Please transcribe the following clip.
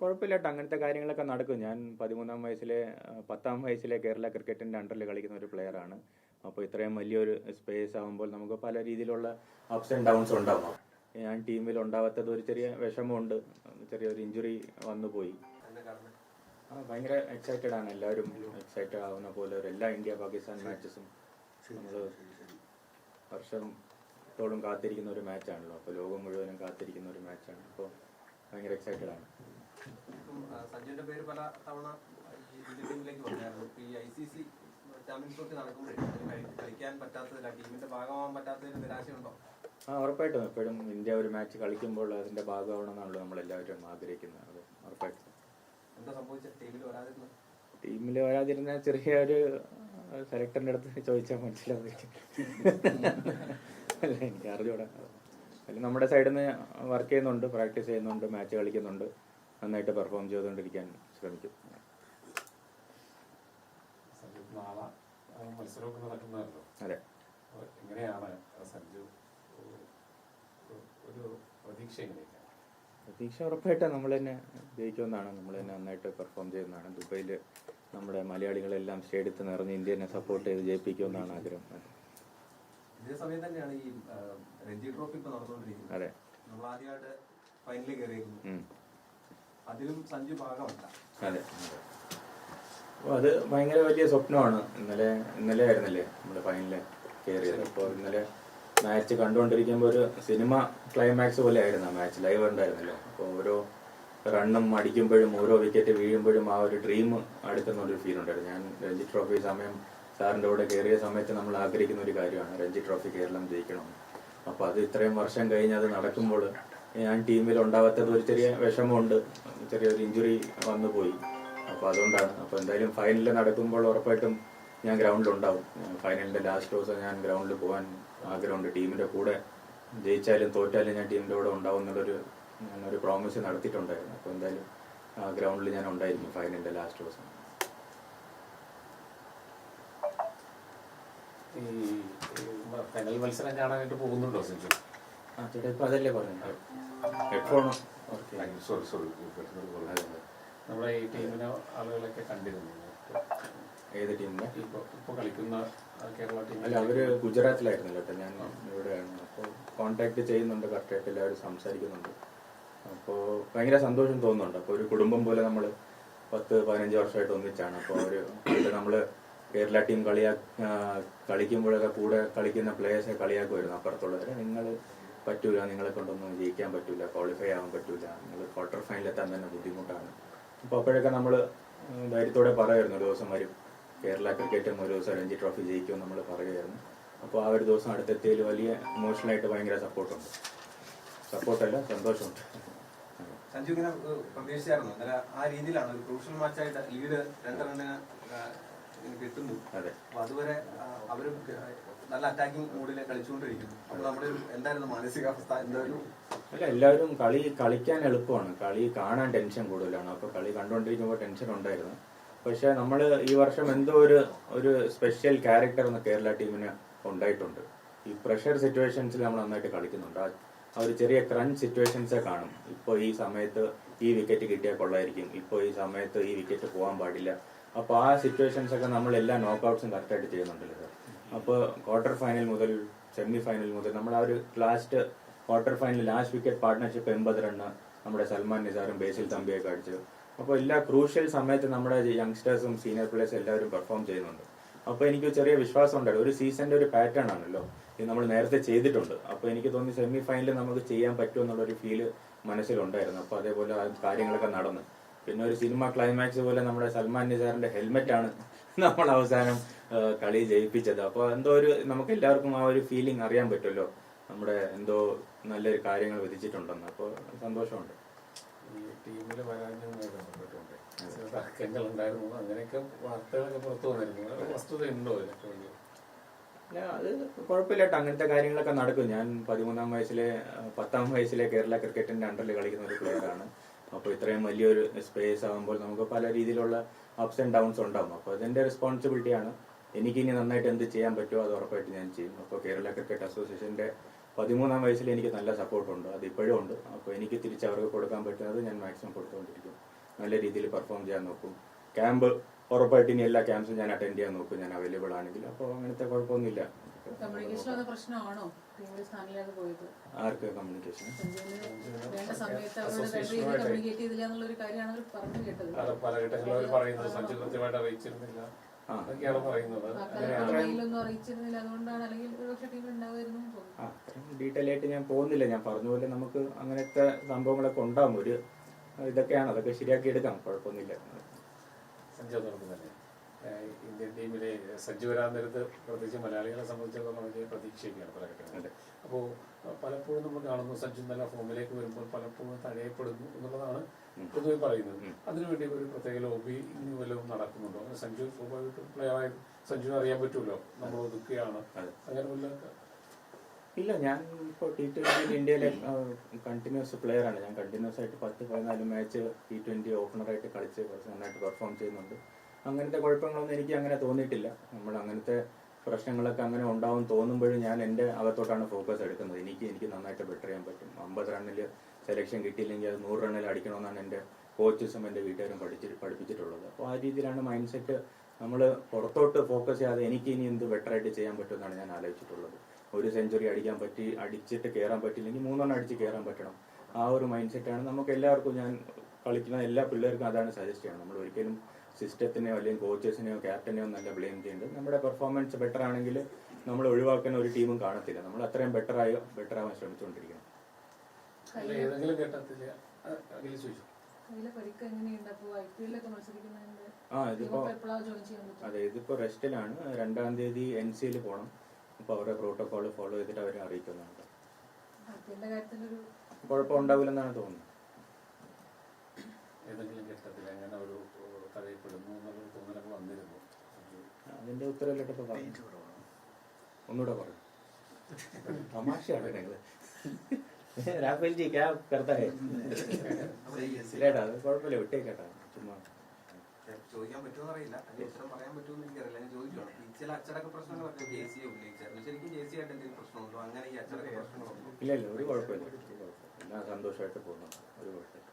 കുഴപ്പമില്ലാട്ടോ. അങ്ങനത്തെ കാര്യങ്ങളൊക്കെ നടക്കും. ഞാൻ പതിമൂന്നാം വയസ്സിലെ പത്താം വയസ്സിലെ കേരള ക്രിക്കറ്റിന്റെ അണ്ടറിൽ കളിക്കുന്ന ഒരു പ്ലെയറാണ് അപ്പോൾ ഇത്രയും വലിയൊരു സ്പേസ് ആകുമ്പോൾ നമുക്ക് പല രീതിയിലുള്ള അപ്സ് ആൻഡ് ഡൗൺസ് ഉണ്ടാവും. ഞാൻ ടീമിൽ ഉണ്ടാവാത്തത് ഒരു ചെറിയ വിഷമമുണ്ട്. ചെറിയൊരു ഇഞ്ചുറി വന്നു പോയി. ആ ഭയങ്കര എക്സൈറ്റഡ് ആണ് എല്ലാവരും. എക്സൈറ്റഡ് ആവുന്ന പോലെ എല്ലാ ഇന്ത്യ പാകിസ്ഥാൻ മാച്ചസും നമ്മൾ വർഷത്തോളം കാത്തിരിക്കുന്ന ഒരു മാച്ചാണല്ലോ അപ്പോൾ ലോകം മുഴുവനും കാത്തിരിക്കുന്ന ഒരു മാച്ചാണ് അപ്പോൾ ഭയങ്കര എക്സൈറ്റഡ് ആണ്. ഇപ്പം, സഞ്ജുവിന്റെ പേര് പല തവണ ടീമിലേക്ക് വന്നായിരുന്നു. ഇപ്പൊ ഈ I C C Champions Trophy നടക്കുമ്പോഴേ അതിന് കളിക്കാൻ പറ്റാത്തതില്ല ടീമിന്റെ ഭാഗമാവാൻ പറ്റാത്തതിൽ നിരാശയുണ്ടോ? ആ ഉറപ്പായിട്ടും. എപ്പോഴും ഇന്ത്യ ഒരു മാച്ച് കളിക്കുമ്പോൾ അതിന്റെ ഭാഗമാവണമെന്നാണല്ലോ നമ്മൾ എല്ലാവരും ആഗ്രഹിക്കുന്നത്. അത് ഉറപ്പായിട്ടും. എന്താ സംഭവിച്ചത് ടീമിൽ വരാതിരുന്നത്? ടീമിൽ വരാതിരുന്ന ചെറിയ ഒരു സെലക്ടറിന്റെ അടുത്ത് ചോദിച്ചാൽ മനസ്സിലാവും അല്ല എനിക്ക് അറിഞ്ഞൂടാ അല്ല നമ്മുടെ സൈഡിൽ നിന്ന് വർക്ക് ചെയ്യുന്നുണ്ട് പ്രാക്ടീസ് ചെയ്യുന്നുണ്ട് മാച്ച് കളിക്കുന്നുണ്ട്. നന്നായിട്ട് പെർഫോം ചെയ്തുകൊണ്ടിരിക്കാൻ ശ്രമിക്കും. അതെ. എങ്ങനെയാണ് സഞ്ജു ഒരു- പ്രതീക്ഷ ഉറപ്പായിട്ട് നമ്മൾ തന്നെ ജയിക്കുമെന്നാണ്. നമ്മൾ തന്നെ നന്നായിട്ട് പെർഫോം ചെയ്യുന്നതാണ് ദുബൈയിൽ നമ്മുടെ മലയാളികളെല്ലാം സ്റ്റേഡിയത്തിൽ നിറഞ്ഞ് ഇന്ത്യനെ സപ്പോർട്ട് ചെയ്ത് ജയിപ്പിക്കുമെന്നാണ് ആഗ്രഹം. ഇതേ സമയം തന്നെയാണ് ഈ രഞ്ജി ട്രോഫി ഇപ്പൊ നടന്നുകൊണ്ടിരിക്കുന്നത്. അതെ. നമ്മൾ ആദ്യമായിട്ട് ഫൈനലിൽ കയറിയിരുന്നു. അതിലും സഞ്ജു ഭാഗമല്ല അതെ. അപ്പോൾ അത് ഭയങ്കര വലിയ സ്വപ്നമാണ്. ഇന്നലെ ഇന്നലെ ആയിരുന്നല്ലേ നമ്മുടെ ഫൈനലിൽ കയറിയത് അപ്പോൾ ഇന്നലെ മാച്ച് കണ്ടുകൊണ്ടിരിക്കുമ്പോൾ ഒരു സിനിമ ക്ലൈമാക്സ് പോലെ ആയിരുന്നു ആ മാച്ച് ലൈവ് ഉണ്ടായിരുന്നല്ലോ. അപ്പോൾ ഓരോ റണ്ണും അടിക്കുമ്പോഴും ഓരോ വിക്കറ്റ് വീഴുമ്പോഴും ആ ഒരു ഡ്രീം അടുക്കുന്ന ഒരു ഫീൽ ഉണ്ടായിരുന്നു. ഞാൻ രഞ്ജി ട്രോഫി സമയം സാറിന്റെ കൂടെ കയറിയ സമയത്ത് നമ്മൾ ആഗ്രഹിക്കുന്ന ഒരു കാര്യമാണ്. രഞ്ജി ട്രോഫി കേരളം ജയിക്കണം അപ്പോൾ അത് ഇത്രയും വർഷം കഴിഞ്ഞ് അത് നടക്കുമ്പോൾ ഞാൻ ടീമിൽ ഉണ്ടാവാത്തത് ഒരു ചെറിയ വിഷമമുണ്ട്. ചെറിയൊരു ഇഞ്ചുറി വന്നു പോയി അപ്പോൾ അതുകൊണ്ടാണ്. അപ്പോൾ എന്തായാലും ഫൈനൽ നടക്കുമ്പോൾ ഉറപ്പായിട്ടും ഞാൻ ഗ്രൗണ്ടിൽ ഉണ്ടാവും. ഫൈനലിന്റെ ലാസ്റ്റ് ദിവസം ഞാൻ ഗ്രൗണ്ടിൽ പോകാൻ ആഗ്രഹമുണ്ട്. ടീമിന്റെ കൂടെ ജയിച്ചാലും തോറ്റാലും ഞാൻ ടീമിന്റെ കൂടെ ഉണ്ടാവും എന്നുള്ളൊരു ഞാനൊരു പ്രോമിസ് നടത്തിയിട്ടുണ്ടായിരുന്നു. അപ്പോൾ എന്തായാലും ആ ഗ്രൗണ്ടിൽ ഞാൻ ഉണ്ടായിരിക്കും ഫൈനലിന്റെ ലാസ്റ്റ് ദിവസം. ഈ ഫൈനൽ മത്സരം കാണാനായിട്ട് പോകുന്നുണ്ടോ സെഞ്ചു ആ ചേട്ടാ ഇപ്പോൾ അതല്ലേ പറയുന്നത് ഓക്കെ സോറി സോറി നമ്മളെ നമ്മുടെ ഈ ടീമിനെ ആളുകളൊക്കെ കണ്ടിരുന്നു. ഏത് ടീമിനെ ഇപ്പോൾ ഇപ്പോൾ കളിക്കുന്ന കേരള ടീം അല്ല അവർ ഗുജറാത്തിലായിരുന്നല്ലോ കേട്ടോ ഞാൻ ഇവിടെയാണ്. അപ്പോൾ കോണ്ടാക്ട് ചെയ്യുന്നുണ്ട് കറക്റ്റായിട്ട് എല്ലാവരും സംസാരിക്കുന്നുണ്ട്. അപ്പോൾ ഭയങ്കര സന്തോഷം തോന്നുന്നുണ്ട്. അപ്പോൾ ഒരു കുടുംബം പോലെ നമ്മൾ പത്ത് പതിനഞ്ച് വർഷമായിട്ട് ഒന്നിച്ചാണ്. അപ്പോൾ അവർ നമ്മൾ കേരള ടീം കളിയാ കളിക്കുമ്പോഴൊക്കെ കൂടെ കളിക്കുന്ന പ്ലേയേഴ്സെ കളിയാക്കുമായിരുന്നു അപ്പുറത്തുള്ളവരെ. നിങ്ങൾ പറ്റൂല നിങ്ങളെ കൊണ്ടൊന്നും ജയിക്കാൻ പറ്റൂല ക്വാളിഫൈ ആവാൻ പറ്റൂല നിങ്ങൾ ക്വാർട്ടർ ഫൈനലെത്താൻ തന്നെ ബുദ്ധിമുട്ടാണ്. അപ്പോൾ അപ്പോഴൊക്കെ നമ്മൾ ധൈര്യത്തോടെ പറയുമായിരുന്നു ഒരു ദിവസം വരും. കേരള ക്രിക്കറ്റും ഒരു ദിവസം രഞ്ജി ട്രോഫി ജയിക്കും നമ്മൾ പറയുമായിരുന്നു. അപ്പോൾ ആ ഒരു ദിവസം അടുത്തെത്തിയതിൽ വലിയ ഇമോഷണലായിട്ട് ഭയങ്കര സപ്പോർട്ടുണ്ട് സപ്പോർട്ടല്ല സന്തോഷമുണ്ട്. സഞ്ജു ഇങ്ങനെ പ്രതീക്ഷിച്ചായിരുന്നു. ആ രീതിയിലാണ് ഒരു ക്രൂഷ്യൽ മാച്ചായിട്ട് ലീഡ് രണ്ട് റണ്ണിന് ഇങ്ങനെ അപ്പൊ അതുവരെ അവർ നല്ല അറ്റാക്കിംഗ് മൂഡിൽ കളിച്ചുകൊണ്ടിരിക്കുന്നു. അപ്പൊ നമ്മുടെ എന്തായിരുന്നു മാനസികാവസ്ഥ? എന്തായാലും അല്ല എല്ലാവരും കളി കളിക്കാൻ എളുപ്പമാണ്. കളി കാണാൻ ടെൻഷൻ കൂടുതലാണ്. അപ്പോൾ കളി കണ്ടുകൊണ്ടിരിക്കുമ്പോൾ ടെൻഷൻ ഉണ്ടായിരുന്നു. പക്ഷെ നമ്മൾ ഈ വർഷം എന്തോ ഒരു ഒരു സ്പെഷ്യൽ ക്യാരക്ടർ എന്ന കേരള ടീമിന് ഉണ്ടായിട്ടുണ്ട്. ഈ പ്രഷർ സിറ്റുവേഷൻസിൽ നമ്മൾ നന്നായിട്ട് കളിക്കുന്നുണ്ട്. ആ ഒരു ചെറിയ ക്രഞ്ച് സിറ്റുവേഷൻസേ കാണും. ഇപ്പോൾ ഈ സമയത്ത് ഈ വിക്കറ്റ് കിട്ടിയാൽ കൊള്ളായിരിക്കും. ഇപ്പോൾ ഈ സമയത്ത് ഈ വിക്കറ്റ് പോകാൻ പാടില്ല. അപ്പോൾ ആ സിറ്റുവേഷൻസ് ഒക്കെ നമ്മൾ എല്ലാ നോക്കൗട്ട്സും കറക്റ്റായിട്ട് ചെയ്യുന്നുണ്ടല്ലോ സാർ അപ്പോൾ ക്വാർട്ടർ ഫൈനൽ മുതൽ സെമി ഫൈനൽ മുതൽ നമ്മൾ ആ ഒരു last quarter final last wicket partnership എൺപത് റണ്ണ് നമ്മുടെ സൽമാൻ നിസാറും ബേസിൽ തമ്പിയൊക്കെ അടിച്ചു അപ്പോൾ എല്ലാ ക്രൂഷ്യൽ സമയത്ത് നമ്മുടെ യങ്സ്റ്റേഴ്സും സീനിയർ പ്ലേയേഴ്സും എല്ലാവരും പെർഫോം ചെയ്യുന്നുണ്ട്. അപ്പോൾ എനിക്ക് ചെറിയ വിശ്വാസം ഉണ്ടായിരുന്നു ഒരു സീസണിന്റെ ഒരു പാറ്റേൺ ആണല്ലോ ഇത് നമ്മൾ നേരത്തെ ചെയ്തിട്ടുണ്ട്. അപ്പോൾ എനിക്ക് തോന്നി സെമി ഫൈനലിൽ നമുക്ക് ചെയ്യാൻ പറ്റുമെന്നുള്ളൊരു ഫീൽ മനസ്സിലുണ്ടായിരുന്നു. അപ്പോൾ അതേപോലെ കാര്യങ്ങളൊക്കെ നടന്നു. പിന്നെ ഒരു സിനിമ ക്ലൈമാക്സ് പോലെ നമ്മുടെ സൽമാൻ നിസാറിന്റെ ഹെൽമെറ്റ് ആണ് നമ്മൾ അവസാനം കളി ജയിപ്പിച്ചത്. അപ്പോൾ എന്തോ ഒരു നമുക്ക് എല്ലാവർക്കും ആ ഒരു ഫീലിംഗ് അറിയാൻ പറ്റുമല്ലോ. നമ്മുടെ എന്തോ നല്ലൊരു കാര്യങ്ങൾ വിധിച്ചിട്ടുണ്ടെന്ന്. അപ്പോൾ സന്തോഷമുണ്ട്. ഈ ടീമിൽ വരാനുമായി ബന്ധപ്പെട്ടുകൊണ്ട്. ചില തർക്കങ്ങൾ ഉണ്ടായിരുന്നു അങ്ങനെയൊക്കെ വാർത്തകളൊക്കെ പുറത്തു വന്നിരുന്നു. അത് ഇതിനൊക്കെ കുഴപ്പമില്ല അങ്ങനത്തെ കാര്യങ്ങളൊക്കെ നടക്കും. ഞാൻ പതിമൂന്നാം വയസ്സിലെ പത്താം വയസ്സിലെ കേരള ക്രിക്കറ്റിന്റെ അണ്ടറിൽ കളിക്കുന്ന ഒരു പ്ലെയറാണ് അപ്പോൾ ഇത്രയും വലിയൊരു സ്പേസ് ആകുമ്പോൾ നമുക്ക് പല രീതിയിലുള്ള അപ്സ് ആൻഡ് ഡൗൺസ് ഉണ്ടാകും അപ്പോൾ അതിന്റെ റെസ്പോൺസിബിലിറ്റിയാണ് എനിക്കിനി നന്നായിട്ട് എന്ത് ചെയ്യാൻ പറ്റുമോ അത് ഉറപ്പായിട്ട് ഞാൻ ചെയ്യും. അപ്പോൾ കേരള ക്രിക്കറ്റ് അസോസിയേഷന്റെ പതിമൂന്നാം വയസ്സിൽ എനിക്ക് നല്ല സപ്പോർട്ടുണ്ട് അത് ഇപ്പോഴും ഉണ്ട്. അപ്പോൾ എനിക്ക് തിരിച്ച് അവർക്ക് കൊടുക്കാൻ പറ്റുന്നത് ഞാൻ മാക്സിമം കൊടുത്തുകൊണ്ടിരിക്കും. നല്ല രീതിയിൽ പെർഫോം ചെയ്യാൻ നോക്കും. ക്യാമ്പ് ഉറപ്പായിട്ട് ഇനി എല്ലാ ക്യാമ്പ്സും ഞാൻ അറ്റൻഡ് ചെയ്യാൻ നോക്കും. ഞാൻ അവൈലബിൾ ആണെങ്കിൽ. അപ്പോൾ അങ്ങനത്തെ കുഴപ്പമൊന്നുമില്ല. പ്രശ്നമാണോ? ആർക്ക് കമ്മ്യൂണിക്കേഷൻ പല ഘട്ടങ്ങളിൽ അവർ പറയുന്നത് സഞ്ജു കൃത്യമായിട്ട് അറിയിച്ചിരുന്നില്ല. പറയുന്നത്. ഡീറ്റെയിൽ ആയിട്ട് ഞാൻ പോകുന്നില്ല. ഞാൻ പറഞ്ഞ പോലെ നമുക്ക് അങ്ങനത്തെ സംഭവങ്ങളൊക്കെ ഉണ്ടാവും. ഒരു ഇതൊക്കെയാണ്. അതൊക്കെ ശരിയാക്കി എടുക്കാം. കുഴപ്പമൊന്നുമില്ല. സഞ്ജു ഇന്ത്യൻ ടീമിലെ സഞ്ജു വരാൻ നേരത്ത് പ്രത്യേകിച്ച് മലയാളികളെ സംബന്ധിച്ചിടത്തോളം വലിയ പ്രതീക്ഷയൊക്കെയാണ് പല ഘട്ടങ്ങളിൽ അപ്പോൾ പലപ്പോഴും നമ്മൾ കാണുന്നു സഞ്ജു നല്ല ഫോമിലേക്ക് വരുമ്പോൾ പലപ്പോഴും തഴയപ്പെടുന്നു എന്നുള്ളതാണ് പൊതുവെ പറയുന്നത്. അതിനുവേണ്ടി ഒരു പ്രത്യേക ലോബി ഇനി വല്ലതും നടക്കുന്നുണ്ടോ? സഞ്ജു സ്വാഭാവികമായിട്ടും പ്ലെയറായി സഞ്ജുവിനെ അറിയാൻ പറ്റുമല്ലോ? നമ്മൾ ഒതുക്കുകയാണ്. അങ്ങനെ വല്ല ഇല്ല ഞാൻ ഇപ്പോൾ ടി ട്വന്റിയിൽ ഇന്ത്യയിലെ കണ്ടിന്യൂസ് പ്ലെയർ ആണ്. ഞാൻ കണ്ടിന്യൂസ് ആയിട്ട് പത്ത് പതിനാല് മാച്ച് ടി ട്വന്റി ഓപ്പണറായിട്ട് കളിച്ച് കുറച്ച് നന്നായിട്ട് പെർഫോം ചെയ്യുന്നുണ്ട്. അങ്ങനത്തെ കുഴപ്പങ്ങളൊന്നും എനിക്ക് അങ്ങനെ തോന്നിയിട്ടില്ല. നമ്മൾ അങ്ങനത്തെ പ്രശ്നങ്ങളൊക്കെ അങ്ങനെ ഉണ്ടാവും തോന്നുമ്പോഴും ഞാൻ എന്റെ അകത്തോട്ടാണ് ഫോക്കസ് എടുക്കുന്നത്. എനിക്ക് എനിക്ക് നന്നായിട്ട് ബെറ്റർ ചെയ്യാൻ പറ്റും. അമ്പത് റണ്ണിൽ സെലക്ഷൻ കിട്ടിയില്ലെങ്കിൽ അത് നൂറ് റണ്ണിൽ അടിക്കണമെന്നാണ് എന്റെ കോച്ചസും എന്റെ വീട്ടുകാരും പഠിച്ച് പഠിപ്പിച്ചിട്ടുള്ളത്. അപ്പോൾ ആ രീതിയിലാണ് മൈൻഡ് സെറ്റ് നമ്മൾ പുറത്തോട്ട് ഫോക്കസ് ചെയ്യാതെ എനിക്ക് ഇനി എന്ത് ബെറ്റർ ആയിട്ട് ചെയ്യാൻ പറ്റുമെന്നാണ് ഞാൻ ആലോചിച്ചിട്ടുള്ളത്. ഒരു സെഞ്ചുറി അടിക്കാൻ പറ്റി അടിച്ചിട്ട് കയറാൻ പറ്റില്ലെങ്കിൽ മൂന്നെണ്ണം അടിച്ച് കയറാൻ പറ്റണം. ആ ഒരു മൈൻഡ് സെറ്റാണ് നമുക്ക് എല്ലാവർക്കും ഞാൻ കളിക്കുന്ന എല്ലാ പിള്ളേർക്കും അതാണ് സജസ്റ്റ് ചെയ്യണം. നമ്മൾ ഒരിക്കലും സിസ്റ്റത്തിനെയോ അല്ലെങ്കിൽ കോച്ചസിനെയോ ക്യാപ്റ്റനെയോ നല്ല ബ്ലെയിം ചെയ്യേണ്ടത് നമ്മുടെ പെർഫോമൻസ് ബെറ്റർ ആണെങ്കിൽ നമ്മൾ ഒഴിവാക്കുന്ന ഒരു ടീമും കാണത്തില്ല. നമ്മൾ അത്രയും ബെറ്റർ ആയോ ബെറ്റർ ആവാൻ ശ്രമിച്ചുകൊണ്ടിരിക്കണം ആ ഇതിപ്പോ അതെ ഇതിപ്പോ റെസ്റ്റിലാണ് രണ്ടാം തീയതി എൻ സിയിൽ പോകണം അപ്പൊ അവരുടെ പ്രോട്ടോകോൾ ഫോളോ ചെയ്തിട്ട് അവരെ അറിയിക്കുന്നുണ്ട്. കുഴപ്പമുണ്ടാവില്ലെന്നാണ് തോന്നുന്നത്. ഏതെങ്കിലും ഘട്ടത്തിൽ അങ്ങനെ ഒരു ഏഹ്, തഴയപ്പെടുന്നു എന്നുള്ളൊരു തോന്നലൊക്കെ വന്നിരുന്നു സഞ്ജു അതിന്റെ ഉത്തരവല്ലേ ഒന്നുകൂടെ പറഞ്ഞു തമാശയാണ് ഞങ്ങൾ രാഫേൽ ജി ക്യാ കർത്താ ഇല്ലേട്ടാ അത് കുഴപ്പമില്ല വിട്ടേക്കേട്ടാ ചുമ്മാ. ചോദിക്കാൻ പറ്റുമെന്ന് അറിയില്ല. അതിന്റെ ഉത്തരം പറയാൻ പറ്റുമെന്ന് എനിക്കറിയില്ല ഞാൻ ചോദിക്കണം ചില അച്ചടക്ക പ്രശ്നങ്ങളൊക്കെ ജെ സി ഉന്നയിച്ചായിരുന്നു ശരിക്കും ജെ സി ആയിട്ട് എന്തെങ്കിലും പ്രശ്നമുണ്ടോ? അങ്ങനെ ഈ അച്ചടക്ക പ്രശ്നങ്ങളുണ്ടോ ഇല്ല ഇല്ല ഒരു കുഴപ്പമില്ല. എല്ലാം സന്തോഷമായിട്ട് പോകുന്നു ഒരു കുഴപ്പമില്ല.